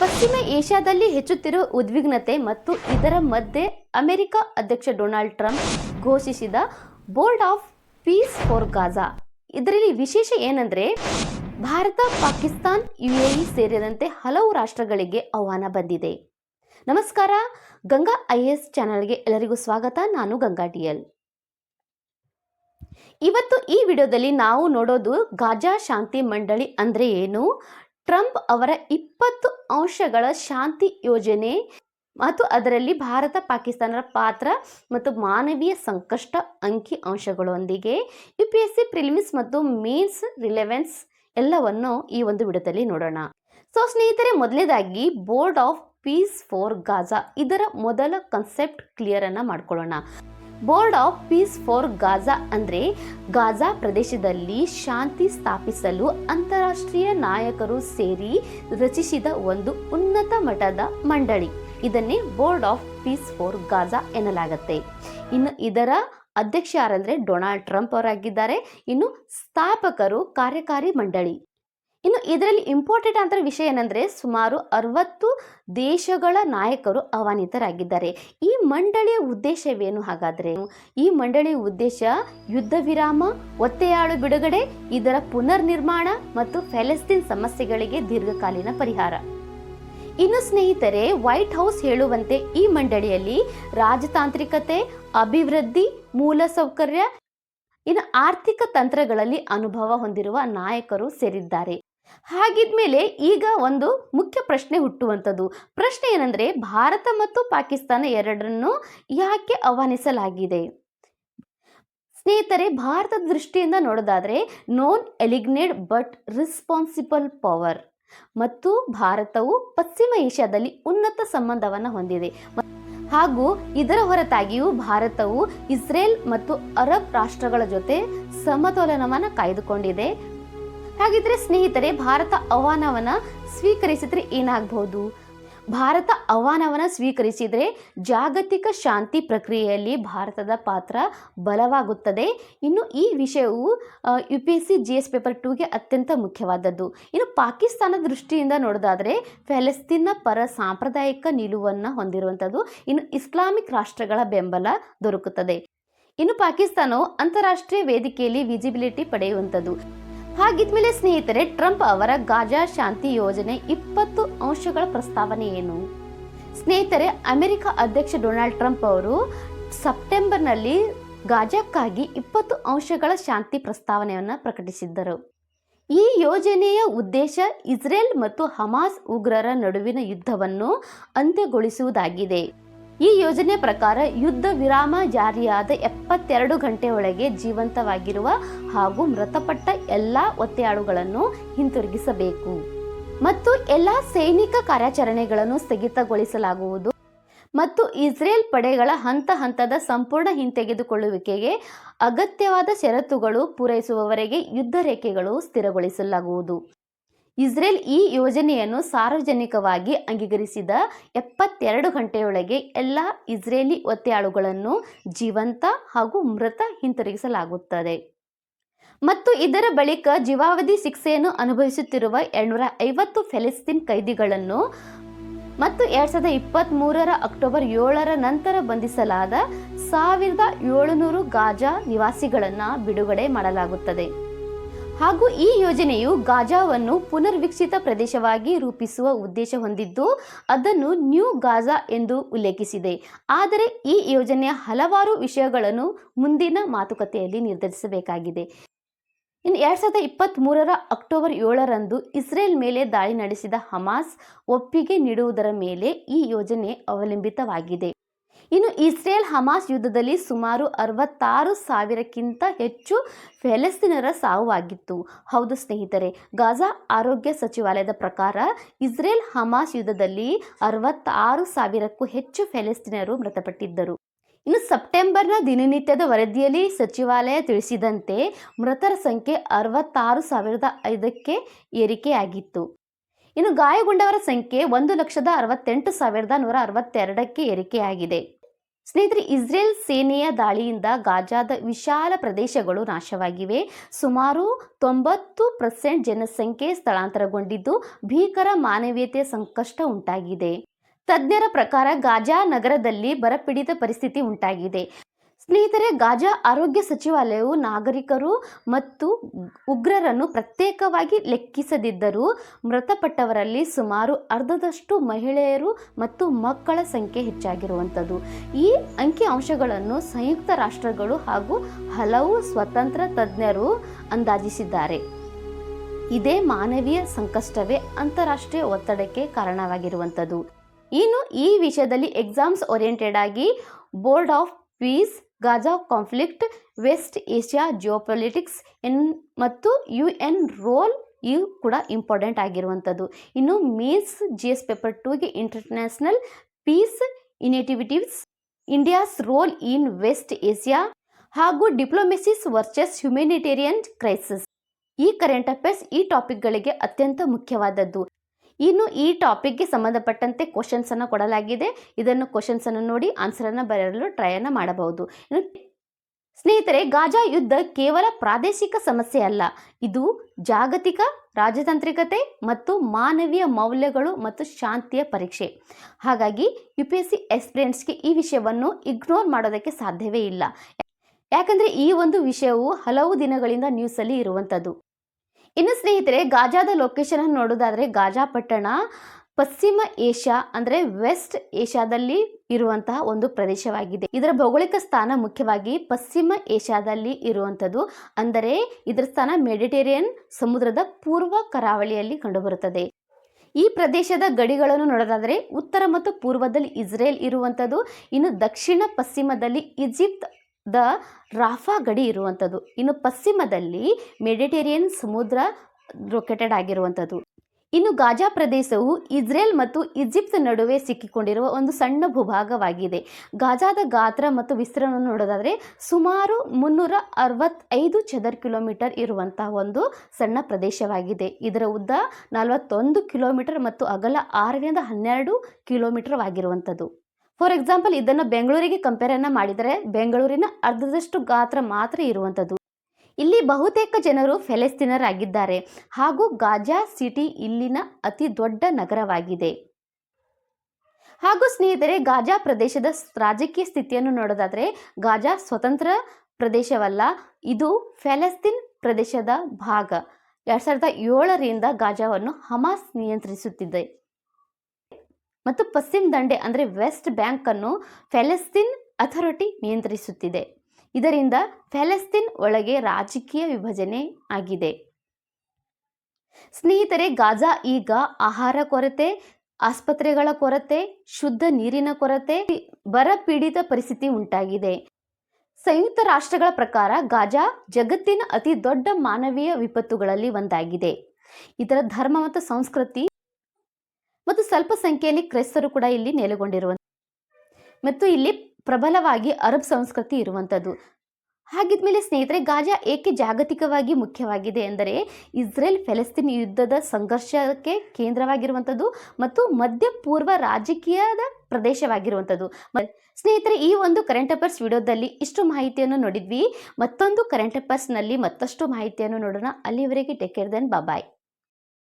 ಪಶ್ಚಿಮ ಏಷ್ಯಾದಲ್ಲಿ ಹೆಚ್ಚುತ್ತಿರುವ ಉದ್ವಿಗ್ನತೆ ಮತ್ತು ಇದರ ಮಧ್ಯೆ ಅಮೆರಿಕ ಅಧ್ಯಕ್ಷ ಡೊನಾಲ್ಡ್ ಟ್ರಂಪ್ ಘೋಷಿಸಿದ board of peace for Gaza. ಇದರಲ್ಲಿ ವಿಶೇಷ ಏನಂದ್ರೆ, ಭಾರತ, ಪಾಕಿಸ್ತಾನ್, ಯುಎಇ ಸೇರಿದಂತೆ ಹಲವು ರಾಷ್ಟ್ರಗಳಿಗೆ ಆಹ್ವಾನ ಬಂದಿದೆ. ನಮಸ್ಕಾರ, ಗಂಗಾ ಐ ಎಸ್ ಚಾನಲ್ಗೆ ಎಲ್ಲರಿಗೂ ಸ್ವಾಗತ. ನಾನು ಗಂಗಾ ಡಿಎಲ್ ಇವತ್ತು ಈ ವಿಡಿಯೋದಲ್ಲಿ ನಾವು ನೋಡೋದು ಗಾಜಾ ಶಾಂತಿ ಮಂಡಳಿ ಅಂದ್ರೆ ಏನು? ಟ್ರಂಪ್ ಅವರ ಇಪ್ಪತ್ತು ಅಂಶಗಳ ಶಾಂತಿ ಯೋಜನೆ ಮತ್ತು ಅದರಲ್ಲಿ ಭಾರತ, ಪಾಕಿಸ್ತಾನರ ಪಾತ್ರ ಮತ್ತು ಮಾನವೀಯ ಸಂಕಷ್ಟ ಅಂಕಿ ಅಂಶಗಳೊಂದಿಗೆ U P S C prelims ಮತ್ತು ಮೇನ್ಸ್ ರಿಲೆವೆನ್ಸ್ ಎಲ್ಲವನ್ನು ಈ ಒಂದು ವಿಡದಲ್ಲಿ ನೋಡೋಣ. ಸೊ ಸ್ನೇಹಿತರೆ, ಮೊದಲನೇದಾಗಿ board of peace for Gaza ಇದರ ಮೊದಲ ಕನ್ಸೆಪ್ಟ್ ಕ್ಲಿಯರನ್ನು ಮಾಡ್ಕೊಳ್ಳೋಣ. Board of peace for Gaza ಅಂದರೆ ಗಾಜಾ ಪ್ರದೇಶದಲ್ಲಿ ಶಾಂತಿ ಸ್ಥಾಪಿಸಲು ಅಂತಾರಾಷ್ಟ್ರೀಯ ನಾಯಕರು ಸೇರಿ ರಚಿಸಿದ ಒಂದು ಉನ್ನತ ಮಟ್ಟದ ಮಂಡಳಿ. ಇದನ್ನೇ board of peace for Gaza ಎನ್ನಲಾಗುತ್ತೆ. ಇನ್ನು ಇದರ ಅಧ್ಯಕ್ಷ ಯಾರಂದರೆ ಡೊನಾಲ್ಡ್ ಟ್ರಂಪ್ ಅವರಾಗಿದ್ದಾರೆ. ಇನ್ನು ಸ್ಥಾಪಕರು ಕಾರ್ಯಕಾರಿ ಮಂಡಳಿ. ಇನ್ನು ಇದರಲ್ಲಿ ಇಂಪಾರ್ಟೆಂಟ್ ಅಂತ ವಿಷಯ ಏನಂದ್ರೆ ಸುಮಾರು ಅರವತ್ತು ದೇಶಗಳ ನಾಯಕರು ಆಹ್ವಾನಿತರಾಗಿದ್ದಾರೆ. ಈ ಮಂಡಳಿಯ ಉದ್ದೇಶವೇನು ಹಾಗಾದ್ರೆ? ಈ ಮಂಡಳಿಯ ಉದ್ದೇಶ ಯುದ್ಧ ವಿರಾಮ, ಒತ್ತೆಯಾಳು ಬಿಡುಗಡೆ, ಇದರ ಪುನರ್ ನಿರ್ಮಾಣ ಮತ್ತು ಫೆಲೆಸ್ತೀನ್ ಸಮಸ್ಯೆಗಳಿಗೆ ದೀರ್ಘಕಾಲೀನ ಪರಿಹಾರ. ಇನ್ನು ಸ್ನೇಹಿತರೆ, ವೈಟ್ ಹೌಸ್ ಹೇಳುವಂತೆ ಈ ಮಂಡಳಿಯಲ್ಲಿ ರಾಜತಾಂತ್ರಿಕತೆ, ಅಭಿವೃದ್ಧಿ ಮೂಲಸೌಕರ್ಯ ಇನ್ನು ಆರ್ಥಿಕ ತಂತ್ರಗಳಲ್ಲಿ ಅನುಭವ ಹೊಂದಿರುವ ನಾಯಕರು ಸೇರಿದ್ದಾರೆ. ಹಾಗಿದ್ಮೇಲೆ ಈಗ ಒಂದು ಮುಖ್ಯ ಪ್ರಶ್ನೆ ಹುಟ್ಟುವಂಥದ್ದು. ಪ್ರಶ್ನೆ ಏನಂದರೆ ಭಾರತ ಮತ್ತು ಪಾಕಿಸ್ತಾನ ಎರಡರನ್ನು ಯಾಕೆ ಆಹ್ವಾನಿಸಲಾಗಿದೆ? ಸ್ನೇಹಿತರೆ, ಭಾರತದ ದೃಷ್ಟಿಯಿಂದ ನೋಡೋದಾದರೆ non aligned but responsible power ಮತ್ತು ಭಾರತವು ಪಶ್ಚಿಮ ಏಷ್ಯಾದಲ್ಲಿ ಉನ್ನತ ಸಂಬಂಧವನ್ನು ಹೊಂದಿದೆ. ಹಾಗೂ ಇದರ ಹೊರತಾಗಿಯೂ ಭಾರತವು ಇಸ್ರೇಲ್ ಮತ್ತು ಅರಬ್ ರಾಷ್ಟ್ರಗಳ ಜೊತೆ ಸಮತೋಲನವನ್ನು ಕಾಯ್ದುಕೊಂಡಿದೆ. ಹಾಗಿದ್ರೆ ಸ್ನೇಹಿತರೆ, ಭಾರತ ಆಹ್ವಾನವನ್ನ ಸ್ವೀಕರಿಸಿದ್ರೆ ಏನಾಗಬಹುದು? ಭಾರತ ಆಹ್ವಾನವನ್ನ ಸ್ವೀಕರಿಸಿದರೆ ಜಾಗತಿಕ ಶಾಂತಿ ಪ್ರಕ್ರಿಯೆಯಲ್ಲಿ ಭಾರತದ ಪಾತ್ರ ಬಲವಾಗುತ್ತದೆ. ಇನ್ನು ಈ ವಿಷಯವು U P S C G S paper ಟೂಗೆ ಅತ್ಯಂತ ಮುಖ್ಯವಾದದ್ದು. ಇನ್ನು ಪಾಕಿಸ್ತಾನ ದೃಷ್ಟಿಯಿಂದ ನೋಡೋದಾದರೆ ಫೆಲೆಸ್ತೀನ್ನ ಪರ ಸಾಂಪ್ರದಾಯಿಕ ನಿಲುವನ್ನು ಹೊಂದಿರುವಂಥದ್ದು, ಇನ್ನು ಇಸ್ಲಾಮಿಕ್ ರಾಷ್ಟ್ರಗಳ ಬೆಂಬಲ ದೊರಕುತ್ತದೆ. ಇನ್ನು ಪಾಕಿಸ್ತಾನವು ಅಂತಾರಾಷ್ಟ್ರೀಯ ವೇದಿಕೆಯಲ್ಲಿ ವಿಜಿಬಿಲಿಟಿ ಪಡೆಯುವಂಥದ್ದು. ಹಾಗಿದ್ಮೇಲೆ ಸ್ನೇಹಿತರೆ, ಟ್ರಂಪ್ ಅವರ ಗಾಜಾ ಶಾಂತಿ ಯೋಜನೆ ಇಪ್ಪತ್ತು ಅಂಶಗಳ ಪ್ರಸ್ತಾವನೆ ಏನು? ಸ್ನೇಹಿತರೆ, ಅಮೆರಿಕ ಅಧ್ಯಕ್ಷ ಡೊನಾಲ್ಡ್ ಟ್ರಂಪ್ ಅವರು ಸೆಪ್ಟೆಂಬರ್ನಲ್ಲಿ ಗಾಜಾಕ್ಕಾಗಿ ಇಪ್ಪತ್ತು ಅಂಶಗಳ ಶಾಂತಿ ಪ್ರಸ್ತಾವನೆಯನ್ನು ಪ್ರಕಟಿಸಿದ್ದರು. ಈ ಯೋಜನೆಯ ಉದ್ದೇಶ ಇಸ್ರೇಲ್ ಮತ್ತು ಹಮಾಸ್ ಉಗ್ರರ ನಡುವಿನ ಯುದ್ಧವನ್ನು ಅಂತ್ಯಗೊಳಿಸುವುದಾಗಿದೆ. ಈ ಯೋಜನೆ ಪ್ರಕಾರ ಯುದ್ಧ ವಿರಾಮ ಜಾರಿಯಾದ ಎಪ್ಪತ್ತೆರಡು ಗಂಟೆ ಒಳಗೆ ಜೀವಂತವಾಗಿರುವ ಹಾಗೂ ಮೃತಪಟ್ಟ ಎಲ್ಲ ಒತ್ತೆಯಾಳುಗಳನ್ನು ಹಿಂತಿರುಗಿಸಬೇಕು. ಮತ್ತು ಎಲ್ಲ ಸೈನಿಕ ಕಾರ್ಯಾಚರಣೆಗಳನ್ನು ಸ್ಥಗಿತಗೊಳಿಸಲಾಗುವುದು. ಮತ್ತು ಇಸ್ರೇಲ್ ಪಡೆಗಳ ಹಂತ ಹಂತದ ಸಂಪೂರ್ಣ ಹಿಂತೆಗೆದುಕೊಳ್ಳುವಿಕೆಗೆ ಅಗತ್ಯವಾದ ಷರತ್ತುಗಳು ಪೂರೈಸುವವರೆಗೆ ಯುದ್ಧ ರೇಖೆಗಳು ಸ್ಥಿರಗೊಳಿಸಲಾಗುವುದು. ಇಸ್ರೇಲ್ ಈ ಯೋಜನೆಯನ್ನು ಸಾರ್ವಜನಿಕವಾಗಿ ಅಂಗೀಕರಿಸಿದ ಎಪ್ಪತ್ತೆರಡು ಗಂಟೆಯೊಳಗೆ ಎಲ್ಲ ಇಸ್ರೇಲಿ ಒತ್ತೆಯಾಳುಗಳನ್ನು ಜೀವಂತ ಹಾಗೂ ಮೃತ ಹಿಂತಿರುಗಿಸಲಾಗುತ್ತದೆ. ಮತ್ತು ಇದರ ಬಳಿಕ ಜೀವಾವಧಿ ಶಿಕ್ಷೆಯನ್ನು ಅನುಭವಿಸುತ್ತಿರುವ ಎರಡ್ನೂರ ಐವತ್ತು ಫೆಲಿಸ್ತೀನ್ ಕೈದಿಗಳನ್ನು ಮತ್ತು ಎರಡ್ ಸಾವಿರದ ಇಪ್ಪತ್ತ್ ಮೂರರ ಅಕ್ಟೋಬರ್ ಏಳರ ನಂತರ ಬಂಧಿಸಲಾದ ಸಾವಿರದ ಏಳುನೂರು ಗಾಜಾ ನಿವಾಸಿಗಳನ್ನು ಬಿಡುಗಡೆ ಮಾಡಲಾಗುತ್ತದೆ. ಹಾಗೂ ಈ ಯೋಜನೆಯು ಗಾಜಾವನ್ನು ಪುನರ್ವಿಕಸಿತ ಪ್ರದೇಶವಾಗಿ ರೂಪಿಸುವ ಉದ್ದೇಶ ಹೊಂದಿದ್ದು, ಅದನ್ನು ನ್ಯೂ ಗಾಜಾ ಎಂದು ಉಲ್ಲೇಖಿಸಿದೆ. ಆದರೆ ಈ ಯೋಜನೆಯ ಹಲವಾರು ವಿಷಯಗಳನ್ನು ಮುಂದಿನ ಮಾತುಕತೆಯಲ್ಲಿ ನಿರ್ಧರಿಸಬೇಕಾಗಿದೆ. ಇನ್ನು ಎರಡ್ ಸಾವಿರದ ಇಪ್ಪತ್ತ್ ಮೂರರ ಅಕ್ಟೋಬರ್ ಏಳರಂದು ಇಸ್ರೇಲ್ ಮೇಲೆ ದಾಳಿ ನಡೆಸಿದ ಹಮಾಸ್ ಒಪ್ಪಿಗೆ ನೀಡುವುದರ ಮೇಲೆ ಈ ಯೋಜನೆ ಅವಲಂಬಿತವಾಗಿದೆ. ಇನ್ನು ಇಸ್ರೇಲ್ ಹಮಾಸ್ ಯುದ್ಧದಲ್ಲಿ ಸುಮಾರು ಅರವತ್ತಾರು ಸಾವಿರಕ್ಕಿಂತ ಹೆಚ್ಚು ಫೆಲೆಸ್ತೀನರ ಸಾವಾಗಿತ್ತು ಹೌದು ಸ್ನೇಹಿತರೆ, ಗಾಜಾ ಆರೋಗ್ಯ ಸಚಿವಾಲಯದ ಪ್ರಕಾರ ಇಸ್ರೇಲ್ ಹಮಾಸ್ ಯುದ್ಧದಲ್ಲಿ ಅರವತ್ತಾರು ಸಾವಿರಕ್ಕೂ ಹೆಚ್ಚು ಫೆಲೆಸ್ತೀನರು ಮೃತಪಟ್ಟಿದ್ದರು. ಇನ್ನು ಸೆಪ್ಟೆಂಬರ್ನ ದಿನನಿತ್ಯದ ವರದಿಯಲ್ಲಿ ಸಚಿವಾಲಯ ತಿಳಿಸಿದಂತೆ ಮೃತರ ಸಂಖ್ಯೆ ಅರವತ್ತಾರು ಸಾವಿರದ ಐದಕ್ಕೆ ಏರಿಕೆಯಾಗಿತ್ತು. ಇನ್ನು ಗಾಯಗೊಂಡವರ ಸಂಖ್ಯೆ ಒಂದು ಲಕ್ಷದ ಅರವತ್ತೆಂಟು ಸಾವಿರದ ನೂರ ಅರವತ್ತೆರಡಕ್ಕೆ ಏರಿಕೆಯಾಗಿದೆ. ಸ್ನೇಹಿತರೆ, ಇಸ್ರೇಲ್ ಸೇನೆಯ ದಾಳಿಯಿಂದ ಗಾಜಾದ ವಿಶಾಲ ಪ್ರದೇಶಗಳು ನಾಶವಾಗಿವೆ. ಸುಮಾರು ತೊಂಬತ್ತು ಪರ್ಸೆಂಟ್ ಜನಸಂಖ್ಯೆ ಸ್ಥಳಾಂತರಗೊಂಡಿದ್ದು ಭೀಕರ ಮಾನವೀಯತೆಯ ಸಂಕಷ್ಟ ಉಂಟಾಗಿದೆ. ತಜ್ಞರ ಪ್ರಕಾರ ಗಾಜಾ ನಗರದಲ್ಲಿ ಬರಪೀಡಿತ ಪರಿಸ್ಥಿತಿ ಉಂಟಾಗಿದೆ. ಸ್ನೇಹಿತರೆ, ಗಾಜಾ ಆರೋಗ್ಯ ಸಚಿವಾಲಯವು ನಾಗರಿಕರು ಮತ್ತು ಉಗ್ರರನ್ನು ಪ್ರತ್ಯೇಕವಾಗಿ ಲೆಕ್ಕಿಸದಿದ್ದರೂ ಮೃತಪಟ್ಟವರಲ್ಲಿ ಸುಮಾರು ಅರ್ಧದಷ್ಟು ಮಹಿಳೆಯರು ಮತ್ತು ಮಕ್ಕಳ ಸಂಖ್ಯೆ ಹೆಚ್ಚಾಗಿರುವಂಥದ್ದು. ಈ ಅಂಕಿಅಂಶಗಳನ್ನು ಸಂಯುಕ್ತ ರಾಷ್ಟ್ರಗಳು ಹಾಗೂ ಹಲವು ಸ್ವತಂತ್ರ ತಜ್ಞರು ಅಂದಾಜಿಸಿದ್ದಾರೆ. ಇದೇ ಮಾನವೀಯ ಸಂಕಷ್ಟವೇ ಅಂತಾರಾಷ್ಟ್ರೀಯ ಒತ್ತಡಕ್ಕೆ ಕಾರಣವಾಗಿರುವಂಥದ್ದು. ಇನ್ನು ಈ ವಿಷಯದಲ್ಲಿ ಎಕ್ಸಾಮ್ಸ್ ಓರಿಯೆಂಟೆಡ್ ಆಗಿ board of peace Gaza conflict, West Asia geopolitics N ಮತ್ತು ಯು ಎನ್ ರೋಲ್ ಇವು ಕೂಡ ಇಂಪಾರ್ಟೆಂಟ್ ಆಗಿರುವಂಥದ್ದು. ಇನ್ನು mains G S paper ಟೂಗೆ international peace initiatives India's role in West Asia ಹಾಗೂ ಡಿಪ್ಲೊಮೆಸಿಸ್ ವರ್ಸಸ್ ಹ್ಯುಮಿನಿಟೇರಿಯನ್ ಕ್ರೈಸಿಸ್. ಈ current affairs ಈ ಟಾಪಿಕ್ಗಳಿಗೆ ಅತ್ಯಂತ ಮುಖ್ಯವಾದದ್ದು. ಇನ್ನು ಈ ಟಾಪಿಕ್ಗೆ ಸಂಬಂಧಪಟ್ಟಂತೆ ಕ್ವಶನ್ಸ್ ಅನ್ನು ಕೊಡಲಾಗಿದೆ. ಇದನ್ನು ಕ್ವಶನ್ಸ್ ಅನ್ನು ನೋಡಿ ಆನ್ಸರ್ ಅನ್ನು ಬರೆಯಲು ಟ್ರೈ ಅನ್ನು ಮಾಡಬಹುದು. ಸ್ನೇಹಿತರೆ, ಗಾಜಾ ಯುದ್ಧ ಕೇವಲ ಪ್ರಾದೇಶಿಕ ಸಮಸ್ಯೆ ಅಲ್ಲ. ಇದು ಜಾಗತಿಕ ರಾಜತಾಂತ್ರಿಕತೆ ಮತ್ತು ಮಾನವೀಯ ಮೌಲ್ಯಗಳು ಮತ್ತು ಶಾಂತಿಯ ಪರೀಕ್ಷೆ. ಹಾಗಾಗಿ ಯು ಪಿ ಎಸ್ ಸಿ ಎಕ್ಸ್ಪೀರಿಯನ್ಸ್ಗೆ ಈ ವಿಷಯವನ್ನು ಇಗ್ನೋರ್ ಮಾಡೋದಕ್ಕೆ ಸಾಧ್ಯವೇ ಇಲ್ಲ. ಯಾಕಂದರೆ ಈ ಒಂದು ವಿಷಯವು ಹಲವು ದಿನಗಳಿಂದ ನ್ಯೂಸಲ್ಲಿ ಇರುವಂಥದ್ದು ಇನ್ನು ಸ್ನೇಹಿತರೆ, ಗಾಜಾದ ಲೊಕೇಶನ್ ಅನ್ನು ನೋಡೋದಾದರೆ ಗಾಜಾ ಪಟ್ಟಣ, ಪಶ್ಚಿಮ ಏಷ್ಯಾ ಅಂದರೆ ವೆಸ್ಟ್ ಏಷ್ಯಾದಲ್ಲಿ ಇರುವಂತಹ ಒಂದು ಪ್ರದೇಶವಾಗಿದೆ. ಇದರ ಭೌಗೋಳಿಕ ಸ್ಥಾನ ಮುಖ್ಯವಾಗಿ ಪಶ್ಚಿಮ ಏಷ್ಯಾದಲ್ಲಿ ಇರುವಂಥದ್ದು. ಅಂದರೆ ಇದರ ಸ್ಥಾನ ಮೆಡಿಟೇರಿಯನ್ ಸಮುದ್ರದ ಪೂರ್ವ ಕರಾವಳಿಯಲ್ಲಿ ಕಂಡುಬರುತ್ತದೆ. ಈ ಪ್ರದೇಶದ ಗಡಿಗಳನ್ನು ನೋಡೋದಾದರೆ ಉತ್ತರ ಮತ್ತು ಪೂರ್ವದಲ್ಲಿ ಇಸ್ರೇಲ್ ಇರುವಂಥದ್ದು. ಇನ್ನು ದಕ್ಷಿಣ ಪಶ್ಚಿಮದಲ್ಲಿ ಈಜಿಪ್ಟ್ ದ ರಾಫಾ ಗಡಿ ಇರುವಂಥದ್ದು. ಇನ್ನು ಪಶ್ಚಿಮದಲ್ಲಿ ಮೆಡಿಟೇರಿಯನ್ ಸಮುದ್ರ ಲೊಕೇಟೆಡ್ ಆಗಿರುವಂಥದ್ದು. ಇನ್ನು ಗಾಜಾ ಪ್ರದೇಶವು ಇಸ್ರೇಲ್ ಮತ್ತು ಈಜಿಪ್ಟ್ ನಡುವೆ ಸಿಕ್ಕಿಕೊಂಡಿರುವ ಒಂದು ಸಣ್ಣ ಭೂಭಾಗವಾಗಿದೆ. ಗಾಜಾದ ಗಾತ್ರ ಮತ್ತು ವಿಸ್ತೀರ್ಣವನ್ನು ನೋಡೋದಾದರೆ ಸುಮಾರು ಮುನ್ನೂರ ಅರವತ್ತೈದು ಚದರ್ ಕಿಲೋಮೀಟರ್ ಇರುವಂತಹ ಒಂದು ಸಣ್ಣ ಪ್ರದೇಶವಾಗಿದೆ. ಇದರ ಉದ್ದ ನಲವತ್ತೊಂದು ಕಿಲೋಮೀಟರ್ ಮತ್ತು ಅಗಲ ಆರರಿಂದ ಹನ್ನೆರಡು ಕಿಲೋಮೀಟರ್ ಆಗಿರುವಂಥದ್ದು. ಫಾರ್ ಎಕ್ಸಾಂಪಲ್ ಇದನ್ನು ಬೆಂಗಳೂರಿಗೆ ಕಂಪೇರನ್ನು ಮಾಡಿದರೆ ಬೆಂಗಳೂರಿನ ಅರ್ಧದಷ್ಟು ಗಾತ್ರ ಮಾತ್ರ ಇರುವಂಥದ್ದು. ಇಲ್ಲಿ ಬಹುತೇಕ ಜನರು ಫೆಲೆಸ್ತೀನರಾಗಿದ್ದಾರೆ. ಹಾಗೂ ಗಾಜಾ ಸಿಟಿ ಇಲ್ಲಿನ ಅತಿ ದೊಡ್ಡ ನಗರವಾಗಿದೆ. ಹಾಗೂ ಸ್ನೇಹಿತರೆ, ಗಾಜಾ ಪ್ರದೇಶದ ರಾಜಕೀಯ ಸ್ಥಿತಿಯನ್ನು ನೋಡೋದಾದರೆ, ಗಾಜಾ ಸ್ವತಂತ್ರ ಪ್ರದೇಶವಲ್ಲ, ಇದು ಫೆಲೆಸ್ತೀನ್ ಪ್ರದೇಶದ ಭಾಗ. ಎರಡು ಸಾವಿರದ ಏಳರಿಂದ ಗಾಜಾವನ್ನು ಹಮಾಸ್ ನಿಯಂತ್ರಿಸುತ್ತಿದೆ. ಮತ್ತು ಪಶ್ಚಿಮ ದಂಡೆ ಅಂದರೆ ವೆಸ್ಟ್ ಬ್ಯಾಂಕ್ ಅನ್ನು ಫೆಲೆಸ್ತೀನ್ ಅಥಾರಿಟಿ ನಿಯಂತ್ರಿಸುತ್ತಿದೆ. ಇದರಿಂದ ಫೆಲೆಸ್ತೀನ್ ಒಳಗೆ ರಾಜಕೀಯ ವಿಭಜನೆ ಆಗಿದೆ. ಸ್ನೇಹಿತರೆ, ಗಾಜಾ ಈಗ ಆಹಾರ ಕೊರತೆ, ಆಸ್ಪತ್ರೆಗಳ ಕೊರತೆ, ಶುದ್ಧ ನೀರಿನ ಕೊರತೆ, ಬರ ಪೀಡಿತ ಪರಿಸ್ಥಿತಿ ಉಂಟಾಗಿದೆ. ಸಂಯುಕ್ತ ರಾಷ್ಟ್ರಗಳ ಪ್ರಕಾರ ಗಾಜಾ ಜಗತ್ತಿನ ಅತಿ ದೊಡ್ಡ ಮಾನವೀಯ ವಿಪತ್ತುಗಳಲ್ಲಿ ಒಂದಾಗಿದೆ. ಇದರ ಧರ್ಮ ಮತ್ತು ಸಂಸ್ಕೃತಿ ಸ್ವಲ್ಪ ಸಂಖ್ಯೆಯಲ್ಲಿ ಕ್ರೈಸ್ತರು ಕೂಡ ಇಲ್ಲಿ ನೆಲೆಗೊಂಡಿರುವ ಮತ್ತು ಇಲ್ಲಿ ಪ್ರಬಲವಾಗಿ ಅರಬ್ ಸಂಸ್ಕೃತಿ ಇರುವಂಥದ್ದು. ಹಾಗಿದ್ಮೇಲೆ ಸ್ನೇಹಿತರೆ, ಗಾಜಾ ಏಕೆ ಜಾಗತಿಕವಾಗಿ ಮುಖ್ಯವಾಗಿದೆ ಎಂದರೆ, ಇಸ್ರೇಲ್ ಫೆಲೆಸ್ತೀನ್ ಯುದ್ಧದ ಸಂಘರ್ಷಕ್ಕೆ ಕೇಂದ್ರವಾಗಿರುವಂಥದ್ದು ಮತ್ತು ಮಧ್ಯ ಪೂರ್ವ ರಾಜಕೀಯದ ಪ್ರದೇಶವಾಗಿರುವಂಥದ್ದು. ಸ್ನೇಹಿತರೆ, ಈ ಒಂದು ಕರೆಂಟ್ ಅಫೇರ್ಸ್ ವಿಡಿಯೋದಲ್ಲಿ ಇಷ್ಟು ಮಾಹಿತಿಯನ್ನು ನೋಡಿದ್ವಿ. ಮತ್ತೊಂದು ಕರೆಂಟ್ ಅಫೇರ್ಸ್ನಲ್ಲಿ ಮತ್ತಷ್ಟು ಮಾಹಿತಿಯನ್ನು ನೋಡೋಣ. ಅಲ್ಲಿವರೆಗೆ ಟೇಕ್ ಕೇರ್ ದೆನ್ ಬಾಯ್.